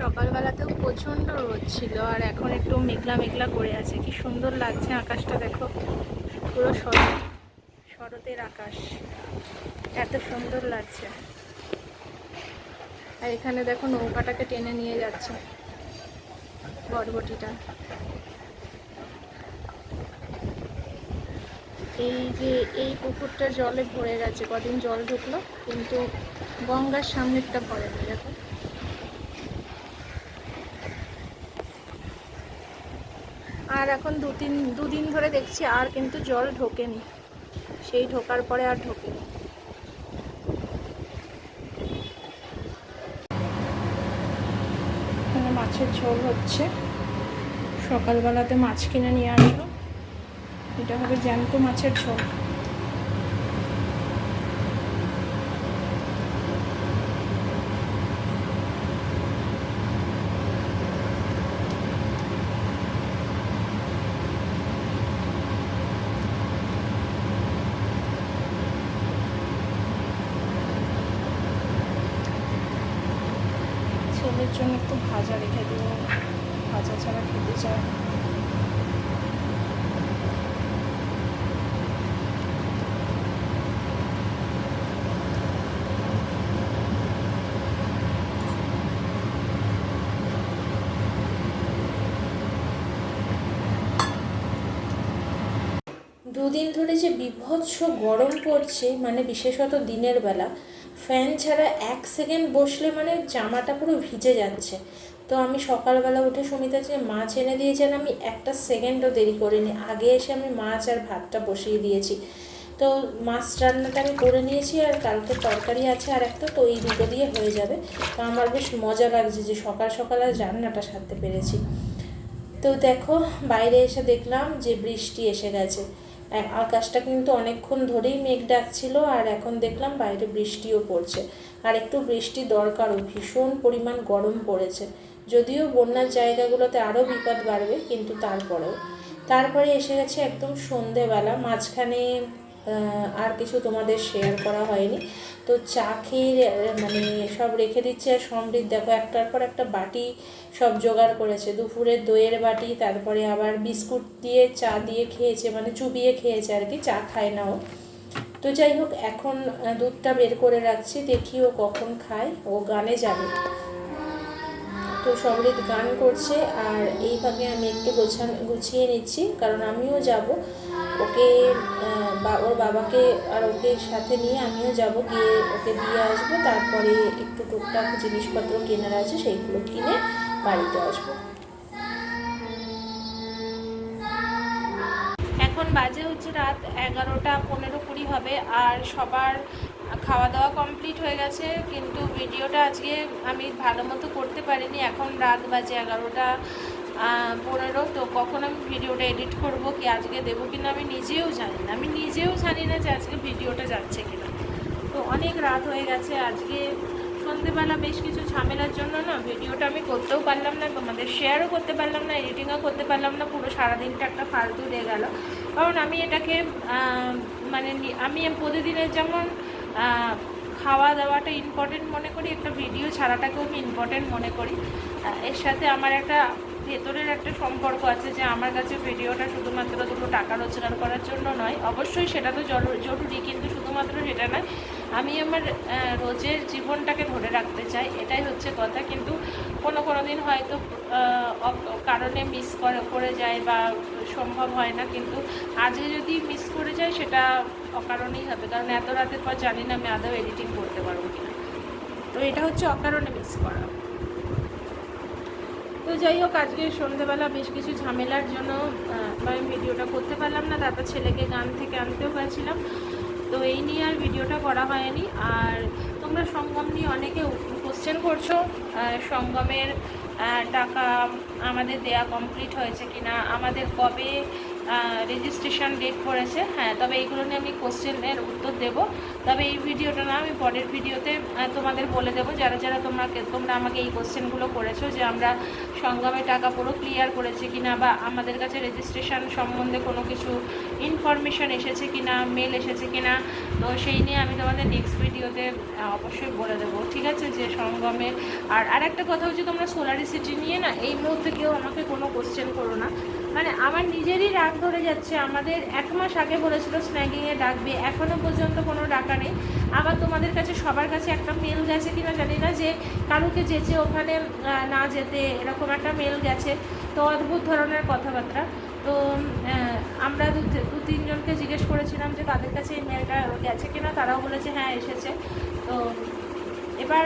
সকালবেলাতেও প্রচণ্ড রোদ ছিল আর এখন একটু মেঘলা মেঘলা করে আছে। কি সুন্দর লাগছে আকাশটা, দেখো। পুরো শরৎ শরতের আকাশ। এত সুন্দর লাগছে। আর এখানে দেখো নৌকাটাকে টেনে নিয়ে যাচ্ছে বরবটিটা। এই যে, এই পুকুরটা জলে ভরে গেছে। কদিন জল ঢুকলো, কিন্তু গঙ্গার সামনেরটা ভরেনি, দেখো। এখন দু তিন দুদিন ধরে দেখছি আর কিন্তু জল ঢোকেনি। সেই ঢোকার পরে আর ঢোকেনি। মাছের ঝোল হচ্ছে। সকালবেলাতে মাছ কিনে নিয়ে আসলো এটা হবে জ্যান্ত মাছের ঝোল। জন্য একটু ভাজা রেখে দেবো। ভাজা ছাড়া খেতে চায় দুদিন ধরে যে বিভৎস গরম পড়ছে মানে বিশেষত দিনের বেলা ফ্যান ছাড়া এক সেকেন্ড বসলে মানে জামাটা পুরো ভিজে যাচ্ছে। তো আমি সকালবেলা উঠে সুমিতা যে মাছ এনে দিয়েছেন আমি একটা সেকেন্ডও দেরি করিনি। আগে এসে আমি মাছ আর ভাতটা বসিয়ে দিয়েছি। তো মাছ রান্নাটা আমি করে নিয়েছি আর কালকে তরকারি আছে আর একটা, তো এই দুটো দিয়ে হয়ে যাবে। তো আমার বেশ মজা লাগছে যে সকাল সকাল আর রান্নাটা সারতে পেরেছি। তো দেখো, বাইরে এসে দেখলাম যে বৃষ্টি এসে গেছে। আকাশটা কিন্তু অনেকক্ষণ ধরেই মেঘ ডাকছিল আর এখন দেখলাম বাইরে বৃষ্টিও পড়ছে। আর একটু বৃষ্টি দরকারও, ভীষণ পরিমাণ গরম পড়েছে। যদিও বন্যার জায়গাগুলোতে আরও বিপদ বাড়বে, কিন্তু তারপরেও। তারপরে এসে গেছে একদম সন্ধেবেলা, মাঝখানে আর কিছু তোমাদের শেয়ার করা হয়নি। তো চা খেয়ে মানে সব রেখে দিচ্ছে আর সমৃদ্ধ, দেখো একটার পর একটা বাটি সব জোগাড় করেছে। দুপুরে দইয়ের বাটি, তারপরে আবার বিস্কুট দিয়ে চা দিয়ে খেয়েছে মানে চুবিয়ে খেয়েছে আর কি, চা খায় না ও। তো যাই হোক, এখন দুধটা বের করে রাখছি, দেখি ও কখন খায়। ও গানে যাবে। তো সমৃদ্ধ গান করছে, আর এইভাবে আমি একটু গোছান, গুছিয়ে নিচ্ছি, কারণ আমিও যাব। ওকে ওর বাবাকে আর ওকে সাথে নিয়ে আমিও যাব, গিয়ে ওকে দিয়ে আসব। তারপরে একটু টুকটাক জিনিসপত্র কেনার আছে, সেইগুলো কিনে বাড়িতে আসব। এখন বাজে হচ্ছে রাত এগারোটা পনেরো কুড়ি হবে, আর সবার খাওয়া দাওয়া কমপ্লিট হয়ে গেছে, কিন্তু ভিডিওটা আজকে আমি ভালো মতো করতে পারিনি। এখন রাত বাজে এগারোটা পনেরো, তো কখন আমি ভিডিওটা এডিট করব, কি আজকে দেবো কিনা আমি নিজেও জানি না। আমি নিজেও জানি না যে আজকে ভিডিওটা যাচ্ছে কিনা। তো অনেক রাত হয়ে গেছে, আজকে সন্ধেবেলা বেশ কিছু ঝামেলার জন্য না ভিডিওটা আমি করতেও পারলাম না, তোমাদের শেয়ারও করতে পারলাম না এডিটিংও করতে পারলাম না, পুরো সারাদিনটা একটা ফালতু হয়ে গেল। কারণ আমি এটাকে মানে আমি প্রতিদিনের যেমন খাওয়া দাওয়াটা ইম্পর্টেন্ট মনে করি, একটা ভিডিও ছাড়াটাকেও আমি ইম্পর্টেন্ট মনে করি। এর সাথে আমার একটা ভেতরের একটা সম্পর্ক আছে যে আমার কাছে ভিডিওটা শুধুমাত্র দুটো টাকা রোজগার করার জন্য নয়। অবশ্যই সেটা তো জরু- জরুরি, কিন্তু শুধুমাত্র সেটা নয় আমি আমার রোজের জীবনটাকে ধরে রাখতে চাই, এটাই হচ্ছে কথা। কিন্তু কোনো কোনো দিন হয়তো কারণে মিস করে করে যায় বা সম্ভব হয় না। কিন্তু আজকে যদি মিস করে যায়, সেটা অকারণেই হবে। কারণ এত রাতের পর জানি না আমি আদৌ এডিটিং করতে পারব কিনা। তো এটা হচ্ছে অকারণে মিস করা। তো যাই হোক, আজকে সন্ধেবেলা বেশ কিছু ঝামেলার জন্য আমি ভিডিওটা করতে পারলাম না। তারপর ছেলেকে গান থেকে আনতেও গেছিলাম তো এই নিয়ে আর ভিডিওটা করা হয়নি। আর তোমরা সঙ্গম নিয়ে অনেকে কোশ্চেন করছ সঙ্গমের টাকা আমাদের দেয়া কমপ্লিট হয়েছে কিনা, আমাদের কবে রেজিস্ট্রেশন ডেট পড়েছে হ্যাঁ তবে এইগুলো নিয়ে আমি কোশ্চেনের উত্তর দেব। তবে এই ভিডিওটা না, আমি পরের ভিডিওতে তোমাদের বলে দেবো, যারা যারা তোমাকে, তোমরা আমাকে এই কোশ্চেনগুলো করেছ যে আমরা সঙ্গমে টাকা পুরো ক্লিয়ার করেছি কিনা বা আমাদের কাছে রেজিস্ট্রেশন সম্বন্ধে কোনো কিছু ইনফরমেশন এসেছে কি না মেল এসেছে কি না তো সেই নিয়ে আমি তোমাদের নেক্সট ভিডিওতে অবশ্যই বলে দেবো। ঠিক আছে? যে সঙ্গমে, আর আরেকটা কথা হচ্ছে তোমরা সোলারিসিটি নিয়ে না, এই মুহূর্তে কেউ আমাকে কোনো কোশ্চেন করো না। মানে আমার নিজেরই রাগ ধরে যাচ্ছে। আমাদের এক মাস আগে বলেছিল স্ন্যাগিংয়ে ডাকবে। এখনও পর্যন্ত কোনো ডাকা নেই। আবার তোমাদের কাছে, সবার কাছে একটা মেল গেছে কিনা জানি না, যে কারুকে যেচে ওখানে না যেতে, এরকম একটা মেল গেছে। তো অদ্ভুত ধরনের কথাবার্তা। তো আমরা দু দু, তিনজনকে জিজ্ঞেস করেছিলাম যে তাদের কাছে এই মেয়েটা গেছে কিনা, তারাও বলেছে হ্যাঁ এসেছে। তো এবার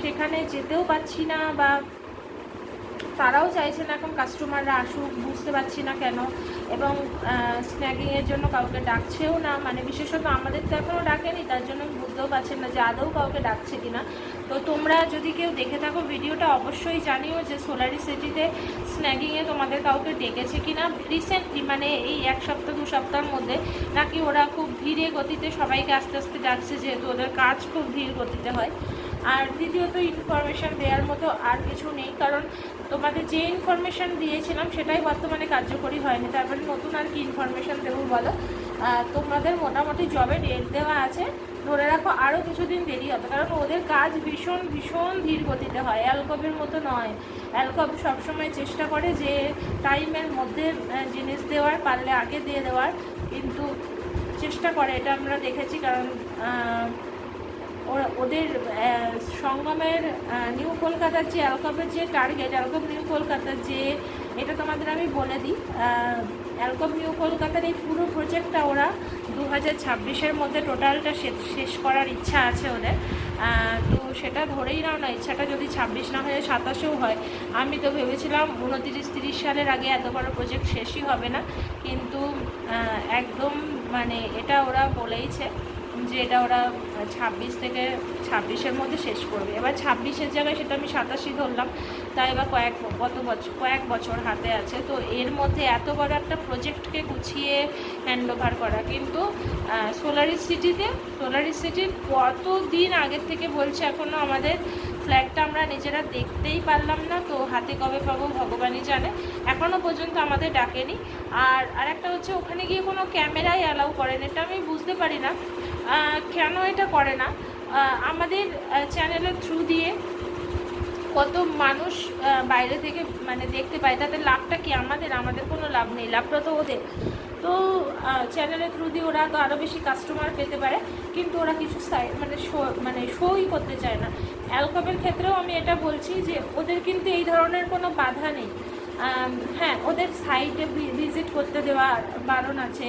সেখানে যেতেও পাচ্ছি না বা তারাও চাইছে না এখন কাস্টমাররা আসুক, বুঝতে পারছি না কেন। এবং স্ন্যাগিংয়ের জন্য কাউকে ডাকছেও না। মানে বিশেষত আমাদের তো এখনও ডাকেনি, তার জন্য বুঝতেও পারছি না যে আদৌ কাউকে ডাকছে কি না তো তোমরা যদি কেউ দেখে থাকো, ভিডিওটা অবশ্যই জানিও যে সোলারি সিটিতে স্ন্যাগিংয়ে তোমাদের কাউকে ডেকেছে কি না রিসেন্টলি মানে এই এক সপ্তাহ, দু সপ্তাহের মধ্যে নাকি ওরা খুব ধীরে গতিতে সবাইকে আস্তে আস্তে ডাকছে, যেহেতু ওদের কাজ খুব ধীর গতিতে হয়। আর দ্বিতীয়ত ইনফরমেশান দেওয়ার মতো আর কিছু নেই। কারণ তোমাদের যে ইনফরমেশান দিয়েছিলাম, সেটাই বর্তমানে কার্যকরী হয়নি। তারপরে নতুন আর কি ইনফরমেশান দেবো বলো। তোমাদের মোটামুটি জবে ডেট দেওয়া আছে। ধরে রাখো আরও কিছুদিন দেরি হবে, কারণ ওদের কাজ ভীষণ ভীষণ ধীর গতিতে হয়। অ্যালকবের মতো নয়। অ্যালকব সবসময় চেষ্টা করে যে টাইমের মধ্যে জিনিস দেওয়ার, পারলে আগে দিয়ে দেওয়ার। কিন্তু চেষ্টা করে, এটা আমরা দেখেছি, কারণ ওদের সঙ্গমের নিউ কলকাতার যে অ্যালকবের যে টার্গেট অ্যালকব নিউ কলকাতার যে এটা তোমাদের আমি বলে দিই আহ, অ্যালকব নিউ কলকাতার এই পুরো প্রজেক্টটা ওরা দু হাজার ছাব্বিশের মধ্যে টোটালটা শেষ করার ইচ্ছা আছে ওদের। তো সেটা ধরেই নাও না ইচ্ছাটা যদি ছাব্বিশ না হয়ে সাতাশেও হয়। আমি তো ভেবেছিলাম উনতিরিশ তিরিশ সালের আগে এত বড় প্রজেক্ট শেষই হবে না। কিন্তু একদম মানে এটা ওরা বলেইছে। যে এটা ওরা ছাব্বিশ থেকে ছাব্বিশের মধ্যে শেষ করবে। এবার ছাব্বিশের জায়গায় সেটা আমি সাতাশি ধরলাম, তাই এবার কয়েক কত বছর কয়েক বছর হাতে আছে। তো এর মধ্যে এত বড় একটা প্রজেক্টকে গুছিয়ে হ্যান্ড ওভার করা। কিন্তু সোলারি সিটিতে সোলারি সিটির কত দিন আগের থেকে বলছে এখনও আমাদের ফ্ল্যাগটা আমরা নিজেরা দেখতেই পারলাম না। তো হাতে কবে পাবো ভগবানই জানে। এখনও পর্যন্ত আমাদের ডাকেনি। আর আরেকটা হচ্ছে, ওখানে গিয়ে কোনো ক্যামেরাই অ্যালাউ করেন। এটা আমি বুঝতে পারি না। কেন এটা করে না? আমাদের চ্যানেলের থ্রু দিয়ে কত মানুষ বাইরে থেকে মানে দেখতে পায়, তাতে লাভটা কি আমাদের? আমাদের কোনো লাভ নেই, লাভটা তো ওদের। তো চ্যানেলের থ্রু দিয়ে ওরা তো আরও বেশি কাস্টমার পেতে পারে, কিন্তু ওরা কিছু মানে শো মানে শোই করতে চায় না। অ্যালকবের ক্ষেত্রেও আমি এটা বলছি যে, ওদের কিন্তু এই ধরনের কোনো বাধা নেই। হ্যাঁ ওদের সাইটে করতে দেওয়া বারণ আছে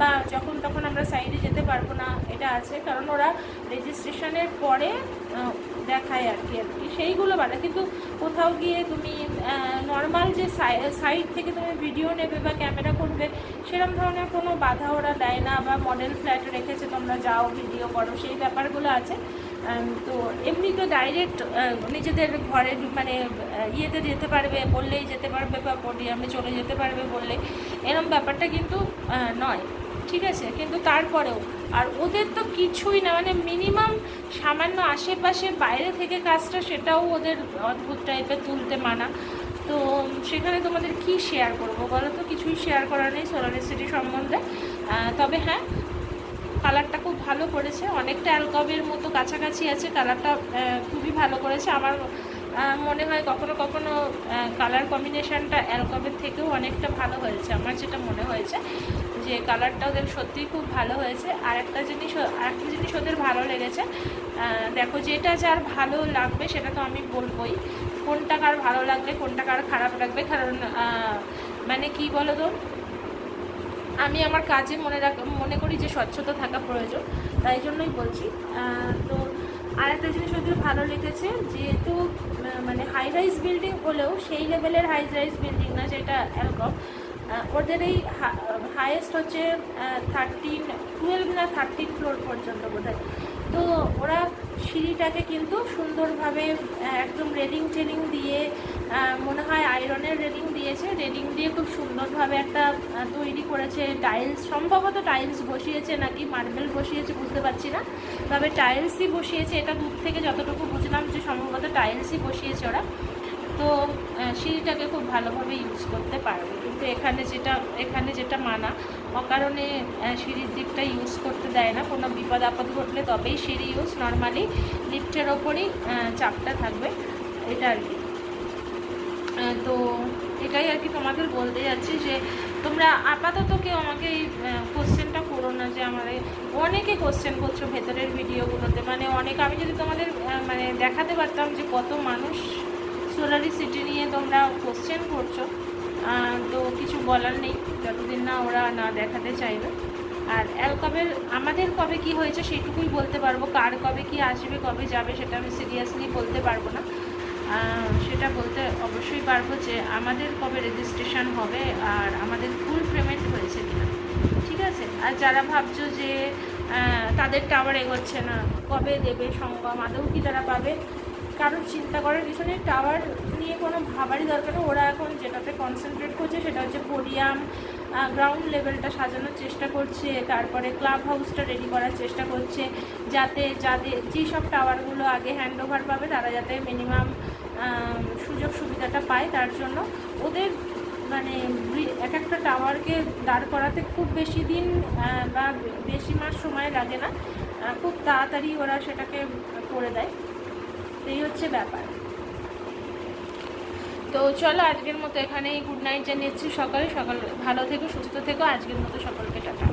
বা যখন তখন আমরা সাইডে যেতে পারব না, এটা আছে। কারণ ওরা রেজিস্ট্রেশনের পরে দেখায় আর কি আর কি। সেইগুলো বাধা কিন্তু কোথাও গিয়ে তুমি নর্মাল যে সাইড থেকে তুমি ভিডিও নেবে বা ক্যামেরা করবে সেরকম ধরনের কোনো বাধা ওরা দেয় না বা মডেল ফ্ল্যাট রেখেছে, তোমরা যাও ভিডিও করো, সেই ব্যাপারগুলো আছে। তো এমনি তো ডাইরেক্ট নিজেদের ঘরে মানে ইয়েতে যেতে পারবে, বললেই যেতে পারবে বা পোডিয়ামে চলে যেতে পারবে বললে এরম ব্যাপারটা কিন্তু নয়। ঠিক আছে? কিন্তু তারপরেও, আর ওদের তো কিছুই না মানে মিনিমাম সামান্য আশেপাশে বাইরে থেকে কাজটা সেটাও ওদের অদ্ভুত টাইপের তুলতে মানা। তো সেখানে তোমাদের কি শেয়ার করব বলো তো? কিছুই শেয়ার করার নেই সোলার সিটি সম্বন্ধে। তবে হ্যাঁ কালারটা খুব ভালো করেছে। অনেকটা অ্যালকবের মতো কাছাকাছি আছে কালারটা খুবই ভালো করেছে। আমার মনে হয় কখনো কখনো কালার কম্বিনেশানটা অ্যালকমের থেকেও অনেকটা ভালো হয়েছে, আমার যেটা মনে হয়েছে। যে কালারটা ওদের সত্যিই খুব ভালো হয়েছে। আর একটা জিনিস আর একটা জিনিস ওদের ভালো লেগেছে। দেখো যেটা যার ভালো লাগবে সেটা তো আমি বলবোই। কোনটা কার ভালো লাগবে, কোনটা কার খারাপ লাগবে? কারণ মানে কি বলো তো আমি আমার কাজে মনে রাখ, মনে করি যে স্বচ্ছতা থাকা প্রয়োজন। তাই জন্যই বলছি। তো আর একটা জিনিস ওদের ভালো লেগেছে, যেহেতু হাই রাইজ বিল্ডিং হলেও সেই লেভেলের হাই রাইজ বিল্ডিং না যেটা অ্যালকম ওদের এই হাইয়েস্ট হচ্ছে থার্টিন টুয়েলভ না থার্টিন ফ্লোর পর্যন্ত বোধ তো ওরা সিঁড়িটাকে কিন্তু সুন্দরভাবে একদম রেলিং টেলিং দিয়ে মনে হয় আয়রনের রেলিং দিয়েছে। রেলিং দিয়ে খুব সুন্দরভাবে একটা তৈরি করেছে। টাইলস, সম্ভবত টাইলস বসিয়েছে নাকি মার্বেল বসিয়েছে বুঝতে পারছি না। তবে টাইলসই বসিয়েছে, এটা দূর থেকে যতটুকু বুঝলাম যে সম্ভবত টাইলসই বসিয়েছে ওরা। তো সিঁড়িটাকে খুব ভালোভাবে ইউজ করতে পারবে। কিন্তু এখানে যেটা এখানে যেটা মানা, অকারণে সিঁড়ির দিকটা ইউজ করতে দেয় না। কোনো বিপদ আপদ ঘটলে তবেই সিঁড়ি ইউজ নর্মালি লিফটের ওপরই চাপটা থাকবে। এটা আর কি। তো এটাই আর কি তোমাদের বলতে যাচ্ছি যে, তোমরা আপাতত কেউ আমাকে এই কোশ্চেনটা করো না যে আমাদের অনেকে কোশ্চেন করছ ভেতরের ভিডিওগুলোতে মানে অনেক, আমি যদি তোমাদের মানে দেখাতে পারতাম যে কত মানুষ সোলারি সিটি নিয়ে তোমরা কোশ্চেন করছ। তো কিছু বলার নেই, যতদিন না ওরা না দেখাতে চাইবে। আর এল কবে আমাদের কবে কি হয়েছে সেটুকুই বলতে পারব। কার কবে কি আসবে, কবে যাবে সেটা আমি সিরিয়াসলি বলতে পারব না। সেটা বলতে অবশ্যই পারব যে আমাদের কবে রেজিস্ট্রেশন হবে আর আমাদের ফুল পেমেন্ট হয়েছে কিনা। ঠিক আছে? আর যারা ভাবছ যে তাদের টাওয়ার এগোচ্ছে না, কবে দেবে সঙ্গম? আদৌ কি তারা পাবে? কারণ চিন্তা করার কিছু নেই টাওয়ার নিয়ে কোনো ভাবারই দরকার নেই। ওরা এখন যেটাতে কনসেন্ট্রেট করছে সেটা হচ্ছে পোডিয়াম গ্রাউন্ড লেভেলটা সাজানোর চেষ্টা করছে, তারপরে ক্লাব হাউসটা রেডি করার চেষ্টা করছে, যাতে যাদের যেসব টাওয়ারগুলো আগে হ্যান্ড ওভার পাবে, তারা যাতে মিনিমাম সুযোগ সুবিধাটা পায়। তার জন্য ওদের মানে এক একটা টাওয়ারকে দাঁড় করাতে খুব বেশি দিন বা বেশি মাস সময় লাগে না। খুব তাড়াতাড়ি ওরা সেটাকে করে দেয়। এই হচ্ছে ব্যাপার। তো চলো আজকের মতো এখানেই গুড নাইট জানিয়েছি সকালে। সকাল ভালো থেকো, সুস্থ থেকো। আজকের মতো সকলকে টাটা।